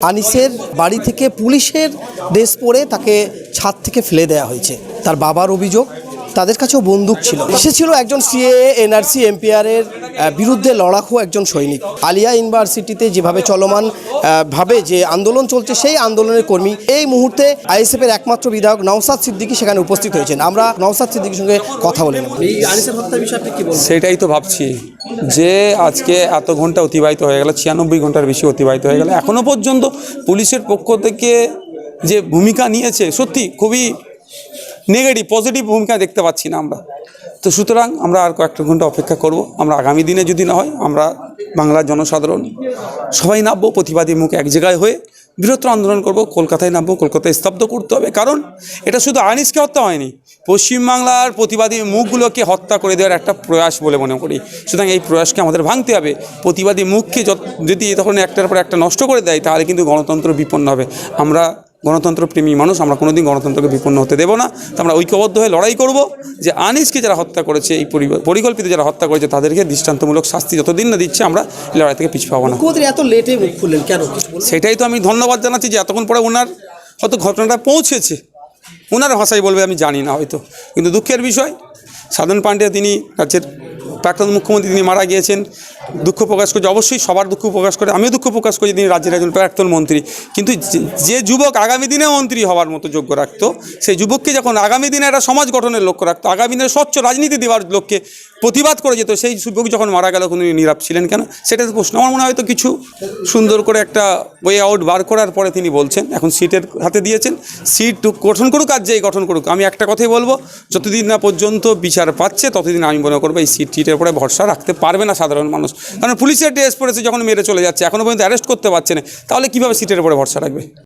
আনিসের বাড়ি থেকে পুলিশের ড্রেস পরে তাকে ছাদ থেকে ফেলে দেয়া হয়েছে। তার বাবার অভিযোগ তাদের কাছেও বন্দুক ছিল। সে ছিল একজন সিএ এনআরসি এমপিআরের বিরুদ্ধে লড়াকু একজন সৈনিক। আলিয়া ইউনিভার্সিটিতে যেভাবে চলমান ভাবে যে আন্দোলন চলছে সেই আন্দোলনের কর্মী। এই মুহূর্তে আইএসএফের একমাত্র বিধায়ক নওসাদ সিদ্দিকী সেখানে উপস্থিত হয়েছেন। আমরা নওসাদ সিদ্দিকীর সঙ্গে কথা বলে নেব। সেটাই তো ভাবছি যে আজকে এত ঘণ্টা অতিবাহিত হয়ে গেল ছিয়ানব্বই ঘণ্টার বেশি অতিবাহিত হয়ে গেল। এখনও পর্যন্ত পুলিশের পক্ষ থেকে যে ভূমিকা নিয়েছে সত্যি খুবই নেগেটিভ, পজিটিভ ভূমিকা দেখতে পাচ্ছি না আমরা। তো সুতরাং আমরা আর কয়েকটা ঘণ্টা অপেক্ষা করব। আমরা আগামী দিনে যদি না হয়, আমরা বাংলার জনসাধারণ সবাই নামবো প্রতিবাদী মুখ এক জায়গায় হয়ে। বৃহত্তর আন্দোলন করব, কলকাতায় নামবো, কলকাতায় স্তব্ধ করতে হবে। কারণ এটা শুধু আনিসকে হত্যা হয়নি, পশ্চিমবাংলার প্রতিবাদী মুখগুলোকে হত্যা করে দেওয়ার একটা প্রয়াস বলে মনে করি। সুতরাং এই প্রয়াসকে আমাদের ভাঙতে হবে। প্রতিবাদী মুখকে যদি ধরনের একটার পর একটা নষ্ট করে দেয়, তাহলে কিন্তু গণতন্ত্র বিপন্ন হবে। আমরা গণতন্ত্র প্রেমী মানুষ আমরা কোনোদিন গণতন্ত্রকে বিপন্ন হতে দেবো না। তো আমরা ঐক্যবদ্ধ হয়ে লড়াই করব যে আনিসকে যারা হত্যা করেছে এই পরিকল্পিত যারা হত্যা করেছে তাদেরকে দৃষ্টান্তমূলক শাস্তি যতদিন না দিচ্ছে আমরা লড়াই থেকে পিছু পাবো না। এত লেটে মুখ খুললেন কেন? সেটাই তো আমি ধন্যবাদ জানাচ্ছি যে এতক্ষণ পরে ওনার হয়তো ঘটনাটা পৌঁছেছে। ওনার ভাষায় বলবে আমি জানি না হয়তো। কিন্তু দুঃখের বিষয় সাধন পাণ্ডে তিনি রাজ্যের প্রাক্তন মুখ্যমন্ত্রী তিনি মারা গিয়েছেন। দুঃখ প্রকাশ করছে। অবশ্যই সবার দুঃখ প্রকাশ করে। আমিও দুঃখ প্রকাশ করি তিনি রাজ্যের একজন প্রাক্তন মন্ত্রী। কিন্তু যে- যুবক আগামী দিনে মন্ত্রী হওয়ার মতো যোগ্য রাখতো, সেই যুবককে যখন আগামী দিনে একটা সমাজ গঠনের লক্ষ্য রাখতো, আগামী দিনে স্বচ্ছ রাজনীতি দেওয়ার লক্ষ্যে প্রতিবাদ করে যেত, সেই যুবক যখন মারা গেল কোনো নীরব ছিলেন কেন? সেটা তো প্রশ্ন। আমার মনে হয় হয়তো কিছু সুন্দর করে একটা ওয়ে আউট বার করার পরে তিনি বলছেন, এখন সিটের হাতে দিয়েছেন। সিট গঠন করুক আর যেই গঠন করুক। আমি একটা কথাই বলব, যতদিন না পর্যন্ত বিচার পাচ্ছে, ততদিন আমি মনে করব এই সিট টিটের উপরে ভরসা রাখতে পারবে না সাধারণ মানুষ। কারণ পুলিশের ড্রেস পরেছে যখন মেরে চলে যাচ্ছে এখনও পর্যন্ত অ্যারেস্ট করতে পারছে না। তাহলে কীভাবে সিটের উপরে ভরসা রাখবে?